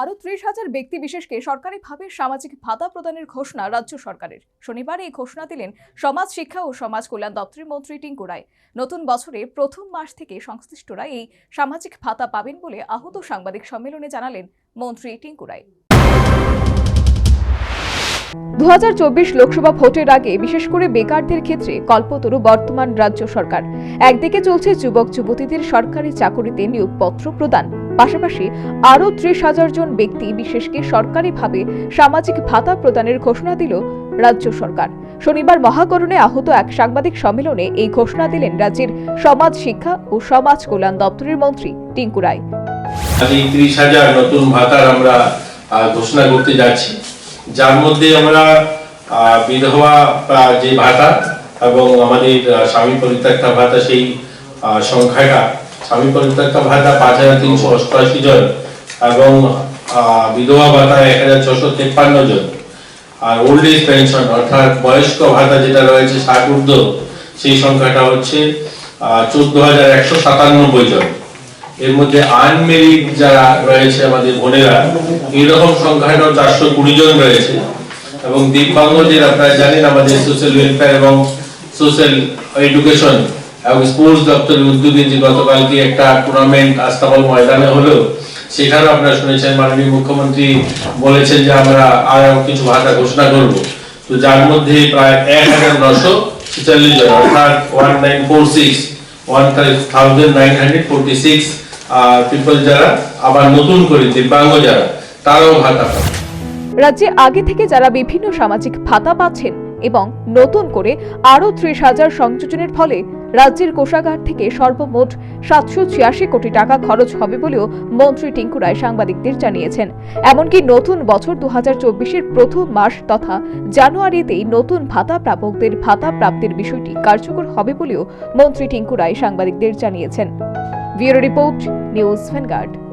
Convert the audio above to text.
আরও ত্রিশ হাজার ব্যক্তি বিশেষকে সরকারিভাবে সামাজিক ভাতা প্রদানের ঘোষণা রাজ্য সরকারের। শনিবার এই ঘোষণা দিলেন সমাজ শিক্ষা ও সমাজ কল্যাণ দপ্তরের মন্ত্রী টিঙ্কু নতুন বছরে প্রথম মাস থেকে সংশ্লিষ্টরা এই সামাজিক ভাতা পাবেন বলে আহত সাংবাদিক সম্মেলনে জানালেন মন্ত্রী টিঙ্কু রায়। চব্বিশ লোকসভা ভোটের আগে বিশেষ করে বেকারদের ক্ষেত্রে কল্পতরু বর্তমান রাজ্য সরকার। একদিকে চলছে যুবক যুবতীদের সরকারি চাকরিতে নিয়োগপত্র প্রদান। পাশাপাশি আরও ত্রিশ হাজার জন ব্যক্তি বিশেষকে সরকারিভাবে সামাজিক ভাতা প্রদানের ঘোষণা দিল রাজ্য সরকার। শনিবার মহাকরণে আহত এক সাংবাদিক সম্মেলনে এই ঘোষণা দিলেন রাজ্যের সমাজ শিক্ষা ও সমাজ কল্যাণ দপ্তরের মন্ত্রী টিঙ্কু রায়। ত্রিশ হাজার নতুন ভাতার আমরা ঘোষণা করতে যাচ্ছি। যার মধ্যে আমরা বিধবা যে ভাতা এবং আমাদের স্বামী পরিত্যক্তা ভাতা সেই সংখ্যাটা স্বামী পরিত্যক্তা ভাতা পাঁচ হাজার তিনশো অষ্টআশি জন এবং বিধবা ভাতা এক হাজার ছশো তেপ্পান্ন জন। আর ওল্ড এজ পেনশন অর্থাৎ বয়স্ক ভাতা যেটা রয়েছে ষাট ঊর্ধ্ব, সেই সংখ্যাটা হচ্ছে চোদ্দ হাজার একশো সাতানব্বই জন। এর মধ্যে আনমেরিড যারা রয়েছে আমাদের বোনেরা, এরকম সংখ্যাটাও চারশো কুড়ি জন রয়েছে। এবং দিব্যাঙ্গদের আপনারা জানেন, আমাদের সোশ্যাল ওয়েলফেয়ার এবং সোশ্যাল এডুকেশন এবং স্পোর্টস দপ্তরের উদ্যোগে যে গতকালকে একটা টুর্নামেন্ট আস্তাবল ময়দানে হলো, সেখানেও আপনারা শুনেছেন মাননীয় মুখ্যমন্ত্রী বলেছেন যে আমরা আরও কিছু ভাতা ঘোষণা করব। তো যার মধ্যে প্রায় এক হাজার নশো ছেচল্লিশ জন, অর্থাৎ one nine four six one thousand nine hundred forty six people যারা, আবার নতুন করে দিব্যাঙ্গ যারা, তারাও ভাতা পাবে। রাজ্যে আগে থেকে যারা বিভিন্ন সামাজিক ভাতা পাচ্ছেন এবং নতুন করে আরও ত্রিশ হাজার সংযোজনের ফলে রাজ্যের কোষাগার থেকে সর্বমোট সাতশো ছিয়াশি কোটি টাকা খরচ হবে বলেও মন্ত্রী টিঙ্কু রায় সাংবাদিকদের জানিয়েছেন। এমনকি নতুন বছর দু হাজার প্রথম মাস তথা জানুয়ারিতেই নতুন ভাতা প্রাপকদের ভাতা প্রাপ্তির বিষয়টি কার্যকর হবে বলেও মন্ত্রী টিঙ্কু রায় সাংবাদিকদের জানিয়েছেন। Bureau report, news Vanguard.